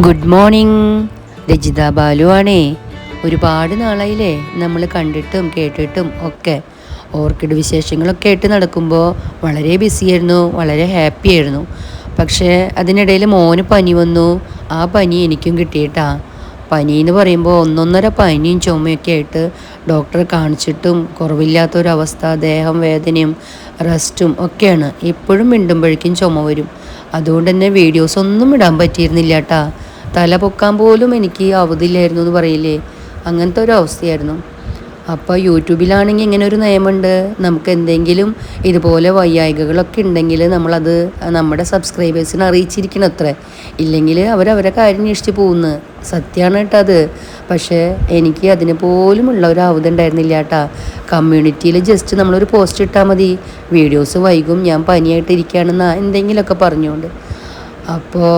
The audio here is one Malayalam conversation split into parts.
ഗുഡ് മോർണിംഗ് രജിത ബാലു ആണേ ഒരുപാട് നാളായില്ലേ നമ്മൾ കണ്ടിട്ടും കേട്ടിട്ടും ഒക്കെ. ഓർക്കിഡ് വിശേഷങ്ങളൊക്കെ ആയിട്ട് നടക്കുമ്പോൾ വളരെ ബിസിയായിരുന്നു വളരെ ഹാപ്പി ആയിരുന്നു. പക്ഷേ അതിനിടയിൽ മോന് പനി വന്നു. ആ പനി എനിക്കും കിട്ടിയിട്ടാ. പനി എന്ന് പറയുമ്പോൾ ഒന്നൊന്നര പനിയും ചുമയൊക്കെ ആയിട്ട് ഡോക്ടറെ കാണിച്ചിട്ടും കുറവില്ലാത്തൊരവസ്ഥ ദേഹം വേദനയും റെസ്റ്റും ഒക്കെയാണ്. എപ്പോഴും മിണ്ടുമ്പോഴേക്കും ചുമ വരും. അതുകൊണ്ട് തന്നെ വീഡിയോസ് ഒന്നും ഇടാൻ പറ്റിയിരുന്നില്ല കേട്ടാ തല പൊക്കാൻ പോലും എനിക്ക് അവധിയില്ലായിരുന്നു എന്ന് പറയില്ലേ? അങ്ങനത്തെ ഒരു അവസ്ഥയായിരുന്നു അപ്പോൾ യൂട്യൂബിലാണെങ്കിൽ ഇങ്ങനെ ഒരു നിയമമുണ്ട് നമുക്ക് എന്തെങ്കിലും ഇതുപോലെ വയ്യായികകളൊക്കെ ഉണ്ടെങ്കിൽ നമ്മളത് നമ്മുടെ സബ്സ്ക്രൈബേഴ്സിനെ അറിയിച്ചിരിക്കണം അത്ര ഇല്ലെങ്കിൽ അവരവരെ കാര്യം അന്വേഷിച്ച് പോകുന്നു സത്യമാണ് കേട്ടോ അത്. പക്ഷേ എനിക്ക് അതിന് പോലുമുള്ള ഒരു അവധി ഉണ്ടായിരുന്നില്ല കേട്ടാ കമ്മ്യൂണിറ്റിയിൽ ജസ്റ്റ് നമ്മളൊരു പോസ്റ്റ് ഇട്ടാൽ മതി. വീഡിയോസ് വൈകും ഞാൻ പനിയായിട്ട് ഇരിക്കുകയാണെന്ന് എന്തെങ്കിലുമൊക്കെ പറഞ്ഞുകൊണ്ട്. അപ്പോൾ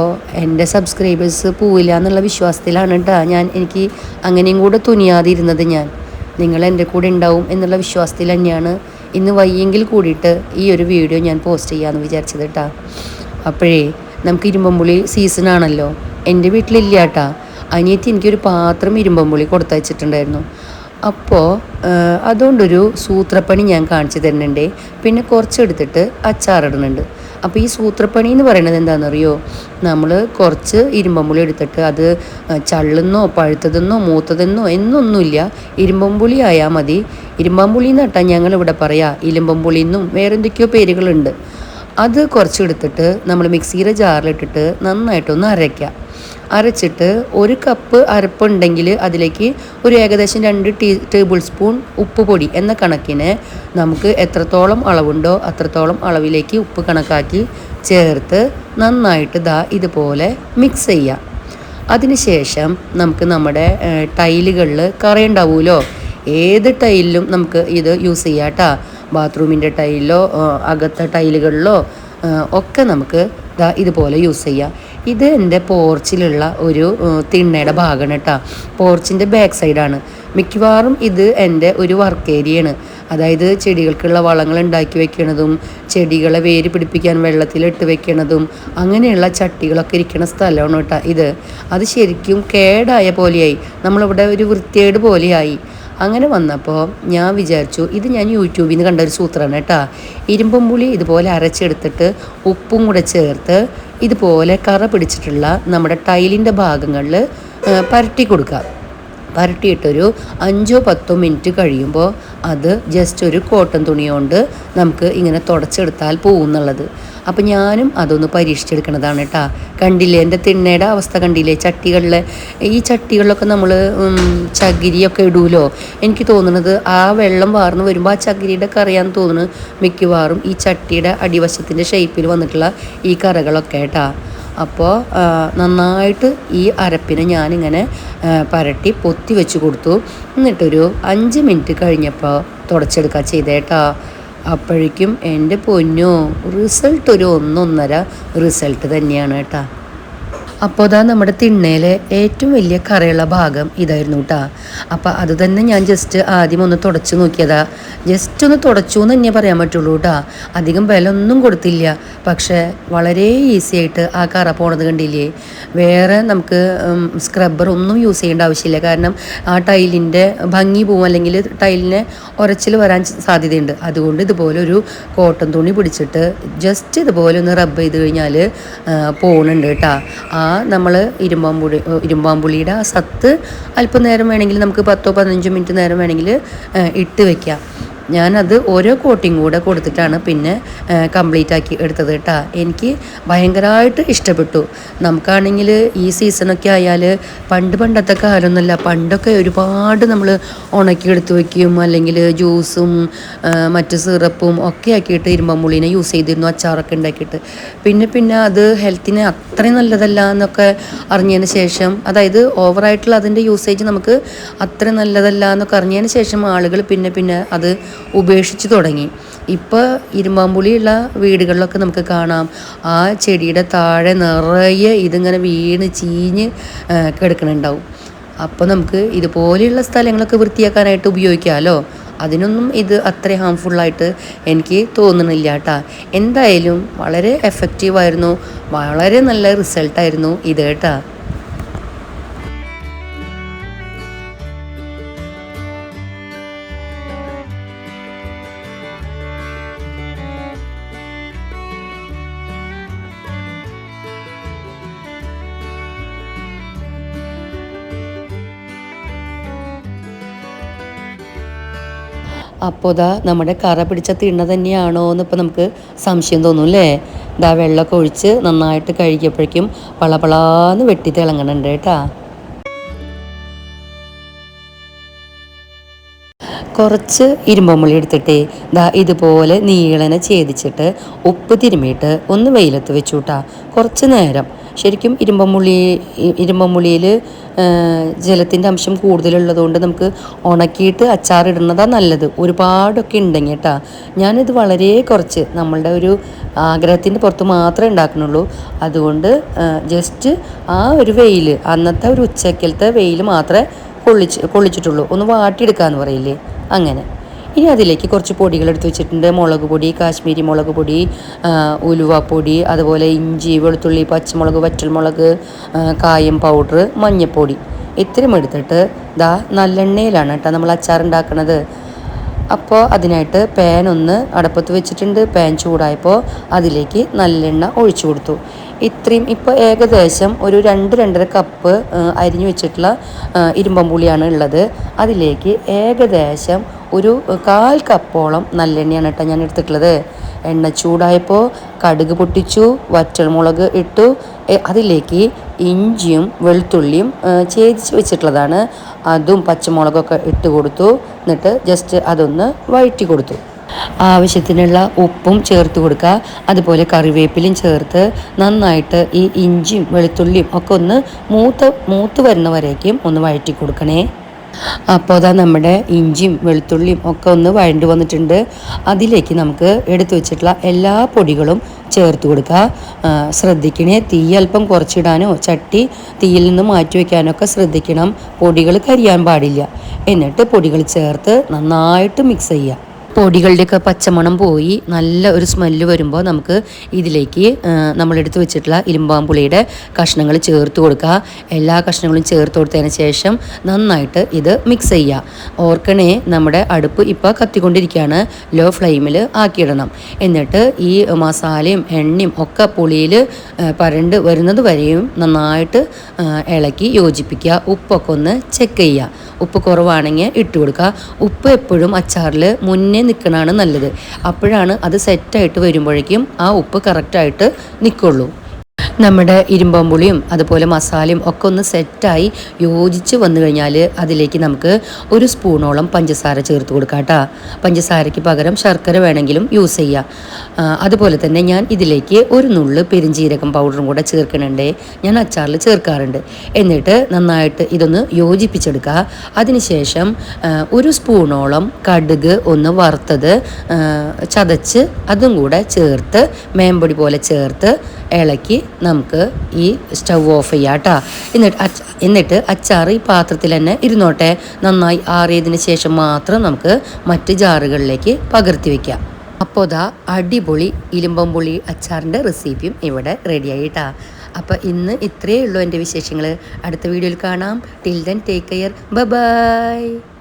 എന്റെ സബ്സ്ക്രൈബേഴ്സ് പോവില്ല എന്നുള്ള വിശ്വാസത്തിലാണ് കേട്ടോ ഞാൻ. എനിക്ക് അങ്ങനെയും കൂടെ തുനിയാതിരുന്നത് ഞാൻ. നിങ്ങൾ എന്റെ കൂടെ ഉണ്ടാവും എന്നുള്ള വിശ്വാസത്തിൽ തന്നെയാണ് ഇന്ന് വയ്യെങ്കിൽ കൂടിയിട്ട് ഈ ഒരു വീഡിയോ ഞാൻ പോസ്റ്റ് ചെയ്യാമെന്ന് വിചാരിച്ചത് കേട്ടോ അപ്പോഴേ നമുക്ക് ഇരുമ്പമ്പുളി സീസണാണല്ലോ എന്റെ വീട്ടിലില്ല കേട്ടാ അനിയത്തി എനിക്കൊരു പാത്രം ഇരുമ്പമ്പുളി കൊടുത്തയച്ചിട്ടുണ്ടായിരുന്നു അപ്പോൾ അതുകൊണ്ടൊരു സൂത്രപ്പണി ഞാൻ കാണിച്ചു തരുന്നുണ്ട്. പിന്നെ കുറച്ചെടുത്തിട്ട് അച്ചാറിടുന്നുണ്ട്. അപ്പോൾ ഈ സൂത്രപ്പണി എന്ന് പറയുന്നത് എന്താണെന്നറിയോ? നമ്മൾ കുറച്ച് ഇരുമ്പമ്പുളി എടുത്തിട്ട് അത് ചള്ളുന്നോ പഴുത്തതെന്നോ മൂത്തതെന്നോ എന്നൊന്നുമില്ല. ഇരുമ്പമ്പുളി ആയാൽ മതി. ഇരുമ്പമ്പുളി എന്ന് ഞങ്ങൾ ഞങ്ങളിവിടെ പറയാം. ഇലുമ്പമ്പുളി എന്നും വേറെ എന്തൊക്കെയോ പേരുകളുണ്ട്. അത് കുറച്ചെടുത്തിട്ട് നമ്മൾ മിക്സിയുടെ ജാറിലിട്ടിട്ട് നന്നായിട്ടൊന്ന് അരയ്ക്കുക അരച്ചിട്ട് ഒരു കപ്പ് അരപ്പുണ്ടെങ്കിൽ അതിലേക്ക് ഒരു ഏകദേശം രണ്ട് ടീ ടേബിൾ സ്പൂൺ ഉപ്പ് പൊടി എന്ന കണക്കിന് നമുക്ക് എത്രത്തോളം അളവുണ്ടോ അത്രത്തോളം അളവിലേക്ക് ഉപ്പ് കണക്കാക്കി ചേർത്ത് നന്നായിട്ട് ദാ ഇതുപോലെ മിക്സ് ചെയ്യാം. അതിനുശേഷം നമുക്ക് നമ്മുടെ ടൈലുകളിൽ കറയുണ്ടാവുമല്ലോ ഏത് ടൈലിലും നമുക്ക് ഇത് യൂസ് ചെയ്യാം കേട്ടോ ബാത്റൂമിന്റെ ടൈലിലോ അകത്തെ ടൈലുകളിലോ ഒക്കെ നമുക്ക് ഇതുപോലെ യൂസ് ചെയ്യാം. ഇത് എന്റെ പോർച്ചിലുള്ള ഒരു തിണ്ണയുടെ ഭാഗമാണ് കേട്ടോ. പോർച്ചിന്റെ ബാക്ക് സൈഡാണ് മിക്കവാറും ഇത് എന്റെ ഒരു വർക്ക് ഏരിയയാണ് അതായത് ചെടികൾക്കുള്ള വളങ്ങൾ ഉണ്ടാക്കി വെക്കണതും ചെടികളെ വേര് പിടിപ്പിക്കാൻ വെള്ളത്തിലിട്ട് വെക്കണതും അങ്ങനെയുള്ള ചട്ടികളൊക്കെ ഇരിക്കുന്ന സ്ഥലമാണ് കേട്ടോ ഇത്. അത് ശരിക്കും കേടായ പോലെയായി. നമ്മളിവിടെ ഒരു വൃത്തിയേട് പോലെയായി. അങ്ങനെ വന്നപ്പോൾ ഞാൻ വിചാരിച്ചു ഇത് ഞാൻ യൂട്യൂബിൽ നിന്ന് കണ്ട ഒരു സൂത്രമാണ് കേട്ടോ. ഇരുമ്പും പുളി ഇതുപോലെ അരച്ചെടുത്തിട്ട് ഉപ്പും കൂടെ ചേർത്ത് ഇതുപോലെ കറ പിടിച്ചിട്ടുള്ള നമ്മുടെ ടൈലിന്റെ ഭാഗങ്ങളിൽ പരട്ടി കൊടുക്കുക. പരട്ടിയിട്ടൊരു അഞ്ചോ പത്തോ മിനിറ്റ് കഴിയുമ്പോൾ അത് ജസ്റ്റ് ഒരു കോട്ടൺ തുണി കൊണ്ട് നമുക്ക് ഇങ്ങനെ തുടച്ചെടുത്താൽ പോകും എന്നുള്ളത് അപ്പം ഞാനും അതൊന്ന് പരീക്ഷിച്ചെടുക്കണതാണ് കേട്ടോ. കണ്ടില്ലേ? എന്റെ തിണ്ണയുടെ അവസ്ഥ കണ്ടില്ലേ? ചട്ടികളിലെ ഈ ചട്ടികളിലൊക്കെ നമ്മൾ ചകിരിയൊക്കെ ഇടൂലോ? എനിക്ക് തോന്നുന്നത് ആ വെള്ളം വാർന്ന് വരുമ്പോൾ ആ ചകിരിയുടെ കറിയാന്ന് തോന്നുന്നു മിക്കവാറും ഈ ചട്ടിയുടെ അടിവശത്തിന്റെ ഷേപ്പിൽ വന്നിട്ടുള്ള ഈ കറകളൊക്കെ കേട്ടാ. അപ്പോൾ നന്നായിട്ട് ഈ അരപ്പിനെ ഞാനിങ്ങനെ പരട്ടി പൊത്തി വെച്ച് കൊടുത്തു. എന്നിട്ടൊരു അഞ്ച് മിനിറ്റ് കഴിഞ്ഞപ്പോൾ തുടച്ചെടുക്കുക ചെയ്തേട്ടാ. അപ്പോഴേക്കും എന്റെ പൊന്നു റിസൾട്ട് ഒരു ഒന്നൊന്നര റിസൾട്ട് തന്നെയാണ് കേട്ടോ. അപ്പോൾ അതാ നമ്മുടെ തിണ്ണയിലെ ഏറ്റവും വലിയ കറയുള്ള ഭാഗം ഇതായിരുന്നു കേട്ടോ അപ്പോൾ അത് തന്നെ ഞാൻ ജസ്റ്റ് ആദ്യം ഒന്ന് തുടച്ച് നോക്കിയതാ. ജസ്റ്റ് ഒന്ന് തുടച്ചു എന്ന് തന്നെ പറയാൻ പറ്റുള്ളൂ കേട്ടോ അധികം ഒന്നും കൊടുത്തില്ല. പക്ഷേ വളരെ ഈസി ആയിട്ട് ആ കറ പോണത് കണ്ടില്ലേ? വേറെ നമുക്ക് സ്ക്രബ്ബർ ഒന്നും യൂസ് ചെയ്യേണ്ട ആവശ്യമില്ല. കാരണം ആ ടൈലിന്റെ ഭംഗി പോവും അല്ലെങ്കിൽ ടൈലിനെ ഉരച്ചിൽ വരാൻ സാധ്യതയുണ്ട്. അതുകൊണ്ട് ഇതുപോലെ ഒരു കോട്ടൺ തുണി പിടിച്ചിട്ട് ജസ്റ്റ് ഇതുപോലെ ഒന്ന് റബ്ബ് ചെയ്ത് കഴിഞ്ഞാൽ പോണുണ്ട് കേട്ടോ ആ നമ്മൾ ഇരുമ്പാമ്പുളി ഇരുമ്പാമ്പുളിയുടെ ആ സത്ത് അല്പം നേരം വേണമെങ്കിൽ നമുക്ക് പത്തോ പതിനഞ്ചോ മിനിറ്റ് നേരം വേണമെങ്കിൽ ഇട്ട് വെക്കാം. ഞാനത് ഓരോ കോട്ടിങ് കൂടെ കൊടുത്തിട്ടാണ് പിന്നെ കംപ്ലീറ്റ് ആക്കി എടുത്തത് കേട്ടോ എനിക്ക് ഭയങ്കരമായിട്ട് ഇഷ്ടപ്പെട്ടു. നമുക്കാണെങ്കിൽ ഈ സീസണൊക്കെ ആയാൽ പണ്ട് പണ്ടത്തെ കാലമൊന്നുമല്ല പണ്ടൊക്കെ ഒരുപാട് നമ്മൾ ഉണക്കി എടുത്ത് വയ്ക്കും അല്ലെങ്കിൽ ജ്യൂസും മറ്റ് സിറപ്പും ഒക്കെ ആക്കിയിട്ട് ഇരുമ്പമ്പുള്ളിനെ യൂസ് ചെയ്തിരുന്നു അച്ചാറൊക്കെ ഉണ്ടാക്കിയിട്ട്. പിന്നെ പിന്നെ അത് ഹെൽത്തിന് അത്രയും നല്ലതല്ല എന്നൊക്കെ അറിഞ്ഞതിന് ശേഷം അതായത് ഓവറായിട്ടുള്ള അതിന്റെ യൂസേജ് നമുക്ക് അത്ര നല്ലതല്ല എന്നൊക്കെ അറിഞ്ഞതിന് ശേഷം ആളുകൾ പിന്നെ പിന്നെ അത് ഉപേക്ഷിച്ച് തുടങ്ങി. ഇപ്പോൾ ഇരുമ്പാമ്പുളിയുള്ള വീടുകളിലൊക്കെ നമുക്ക് കാണാം. ആ ചെടിയുടെ താഴെ നിറയെ ഇതിങ്ങനെ വീണ് ചീഞ്ഞ് കിടക്കണുണ്ടാവും. അപ്പോൾ നമുക്ക് ഇതുപോലെയുള്ള സ്ഥലങ്ങളൊക്കെ വൃത്തിയാക്കാനായിട്ട് ഉപയോഗിക്കാമല്ലോ അതിനൊന്നും ഇത് അത്ര ഹാംഫുള്ളായിട്ട് എനിക്ക് തോന്നുന്നില്ല കേട്ടാ എന്തായാലും വളരെ എഫക്റ്റീവായിരുന്നു വളരെ നല്ല റിസൾട്ടായിരുന്നു ഇത് കേട്ടാ അപ്പോൾ ഇതാ നമ്മുടെ കറ പിടിച്ച തിണ്ണ തന്നെയാണോ എന്ന് ഇപ്പോൾ നമുക്ക് സംശയം തോന്നും അല്ലേ ഇതാ വെള്ളമൊക്കെ ഒഴിച്ച് നന്നായിട്ട് കഴുകിയപ്പോഴേക്കും പളപളാന്ന് വെട്ടി തിളങ്ങണുണ്ട് കേട്ടാ. കുറച്ച് ഇരുമ്പമുളി എടുത്തിട്ട് ദാ ഇതുപോലെ നീളനെ ഛേദിച്ചിട്ട് ഉപ്പ് തിരുമ്മിയിട്ട് ഒന്ന് വെയിലത്ത് വെച്ചു കേട്ടാ കുറച്ച് നേരം ശരിക്കും ഇരുമ്പമുള്ളി ഇരുമ്പമുള്ളിയിൽ ജലത്തിന്റെ അംശം കൂടുതലുള്ളതുകൊണ്ട് നമുക്ക് ഉണക്കിയിട്ട് അച്ചാറിടുന്നതാണ് നല്ലത്. ഒരുപാടൊക്കെ ഉണ്ടെങ്കിൽ കേട്ടാ. ഞാനിത് വളരെ കുറച്ച് നമ്മളുടെ ഒരു ആഗ്രഹത്തിന്റെ പുറത്ത് മാത്രമേ ഉണ്ടാക്കുന്നുള്ളൂ. അതുകൊണ്ട് ജസ്റ്റ് ആ ഒരു വെയിൽ അന്നത്തെ ഒരു ഉച്ചക്കലത്തെ വെയിൽ മാത്രമേ കൊള്ളിച്ച് കൊള്ളിച്ചിട്ടുള്ളൂ. ഒന്ന് വാട്ടിയെടുക്കാമെന്ന് പറയില്ലേ? അങ്ങനെ. ഇനി അതിലേക്ക് കുറച്ച് പൊടികൾ എടുത്ത് വെച്ചിട്ടുണ്ട്. മുളക് പൊടി കാശ്മീരി മുളക് പൊടി ഉലുവപ്പൊടി അതുപോലെ ഇഞ്ചി വെളുത്തുള്ളി പച്ചമുളക് വറ്റൽമുളക് കായം പൗഡർ മഞ്ഞൾപ്പൊടി ഇത്രയും എടുത്തിട്ട് ദാ നല്ലെണ്ണയിലാണ് കേട്ടോ നമ്മൾ അച്ചാർ ഉണ്ടാക്കുന്നത് അപ്പോൾ അതിനായിട്ട് പാൻ ഒന്ന് അടപ്പത്ത് വെച്ചിട്ടുണ്ട്. പാൻ ചൂടായപ്പോൾ അതിലേക്ക് നല്ലെണ്ണ ഒഴിച്ചു കൊടുത്തു. ഇത്രയും ഇപ്പോൾ ഏകദേശം ഒരു രണ്ട് രണ്ടര കപ്പ് അരിഞ്ഞു വെച്ചിട്ടുള്ള ഇരുമ്പമ്പുളിയാണ് ഉള്ളത്. അതിലേക്ക് ഏകദേശം ഒരു കാൽ കപ്പോളം നല്ലെണ്ണയാണ് കേട്ടോ ഞാൻ എടുത്തിട്ടുള്ളത്. എണ്ണ ചൂടായപ്പോൾ കടുക് പൊട്ടിച്ചു വറ്റൽമുളക് ഇട്ടു. അതിലേക്ക് ഇഞ്ചിയും വെളുത്തുള്ളിയും ചേതിച്ച് വെച്ചിട്ടുള്ളതാണ്. അതും പച്ചമുളകൊക്കെ ഇട്ട് കൊടുത്തു. എന്നിട്ട് ജസ്റ്റ് അതൊന്ന് വഴറ്റി കൊടുത്തു. ആവശ്യത്തിനുള്ള ഉപ്പും ചേർത്ത് കൊടുക്കുക. അതുപോലെ കറിവേപ്പിലയും ചേർത്ത് നന്നായിട്ട് ഈ ഇഞ്ചിയും വെളുത്തുള്ളിയും ഒക്കെ ഒന്ന് മൂത്ത് മൂത്ത് വരുന്നവരേക്കും ഒന്ന് വഴറ്റി കൊടുക്കണേ. അപ്പോൾ അതാ നമ്മുടെ ഇഞ്ചിയും വെളുത്തുള്ളിയും ഒക്കെ ഒന്ന് വഴണ്ടു വന്നിട്ടുണ്ട്. അതിലേക്ക് നമുക്ക് എടുത്തു വെച്ചിട്ടുള്ള എല്ലാ പൊടികളും ചേർത്ത് കൊടുക്കുക. ശ്രദ്ധിക്കണേ തീ അല്പം കുറച്ചിടാനോ ചട്ടി തീയിൽ നിന്ന് മാറ്റി വയ്ക്കാനോ ഒക്കെ ശ്രദ്ധിക്കണം. പൊടികൾ കരിയാൻ പാടില്ല. എന്നിട്ട് പൊടികൾ ചേർത്ത് നന്നായിട്ട് മിക്സ് ചെയ്യുക. പൊടികളുടെയൊക്കെ പച്ചമണം പോയി നല്ല ഒരു സ്മെല്ല് വരുമ്പോൾ നമുക്ക് ഇതിലേക്ക് നമ്മളെടുത്ത് വെച്ചിട്ടുള്ള ഇരുമ്പാമ്പുളിയുടെ കഷ്ണങ്ങൾ ചേർത്ത് കൊടുക്കുക. എല്ലാ കഷ്ണങ്ങളും ചേർത്ത് കൊടുത്തതിന് ശേഷം നന്നായിട്ട് ഇത് മിക്സ് ചെയ്യുക. ഓർക്കണേ നമ്മുടെ അടുപ്പ് ഇപ്പോൾ കത്തിക്കൊണ്ടിരിക്കുകയാണ്. ലോ ഫ്ലെയിമിൽ ആക്കിയിടണം. എന്നിട്ട് ഈ മസാലയും എണ്ണയും ഒക്കെ പുളിയിൽ പരണ്ട് വരുന്നത് വരെയും നന്നായിട്ട് ഇളക്കി യോജിപ്പിക്കുക. ഉപ്പൊക്കെ ഒന്ന് ചെക്ക് ചെയ്യുക. ഉപ്പ് കുറവാണെങ്കിൽ ഇട്ട് കൊടുക്കുക. ഉപ്പ് എപ്പോഴും അച്ചാറിൽ മുന്നേ നിൽക്കണതാണ് നല്ലത്. അപ്പോഴാണ് അത് സെറ്റായിട്ട് വരുമ്പോഴേക്കും ആ ഉപ്പ് കറക്റ്റായിട്ട് നിൽക്കുള്ളൂ. നമ്മുടെ ഇരുമ്പമ്പുളിയും അതുപോലെ മസാലയും ഒക്കെ ഒന്ന് സെറ്റായി യോജിച്ച് വന്നു കഴിഞ്ഞാൽ അതിലേക്ക് നമുക്ക് ഒരു സ്പൂണോളം പഞ്ചസാര ചേർത്ത് കൊടുക്കാം കേട്ടോ. പഞ്ചസാരയ്ക്ക് പകരം ശർക്കര വേണമെങ്കിലും യൂസ് ചെയ്യാം. അതുപോലെ തന്നെ ഞാൻ ഇതിലേക്ക് ഒരു നുള്ള് പെരിഞ്ചീരകം പൗഡറും കൂടെ ചേർക്കണുണ്ട്. ഞാൻ അച്ചാറിൽ ചേർക്കാറുണ്ട്. എന്നിട്ട് നന്നായിട്ട് ഇതൊന്ന് യോജിപ്പിച്ചെടുക്കുക. അതിനുശേഷം ഒരു സ്പൂണോളം കടുക് ഒന്ന് വറുത്തത് ചതച്ച് അതും കൂടെ ചേർത്ത് മേമ്പൊടി പോലെ ചേർത്ത് ഇളക്കി നമുക്ക് ഈ സ്റ്റൗ ഓഫ് ചെയ്യാം കേട്ടോ എന്നിട്ട് എന്നിട്ട് അച്ചാർ ഈ പാത്രത്തിൽ തന്നെ ഇരുന്നോട്ടെ. നന്നായി ആറിയതിന് ശേഷം മാത്രം നമുക്ക് മറ്റ് ജാറുകളിലേക്ക് പകർത്തി വയ്ക്കാം അപ്പോൾ ദാ അടിപൊളി ഇലുമ്പമ്പുളി അച്ചാറിന്റെ റെസിപ്പിയും ഇവിടെ റെഡി ആയിട്ടാ. അപ്പോൾ ഇന്ന് ഇത്രയേ ഉള്ളൂ എന്റെ വിശേഷങ്ങൾ അടുത്ത വീഡിയോയിൽ കാണാം. Till then take care bye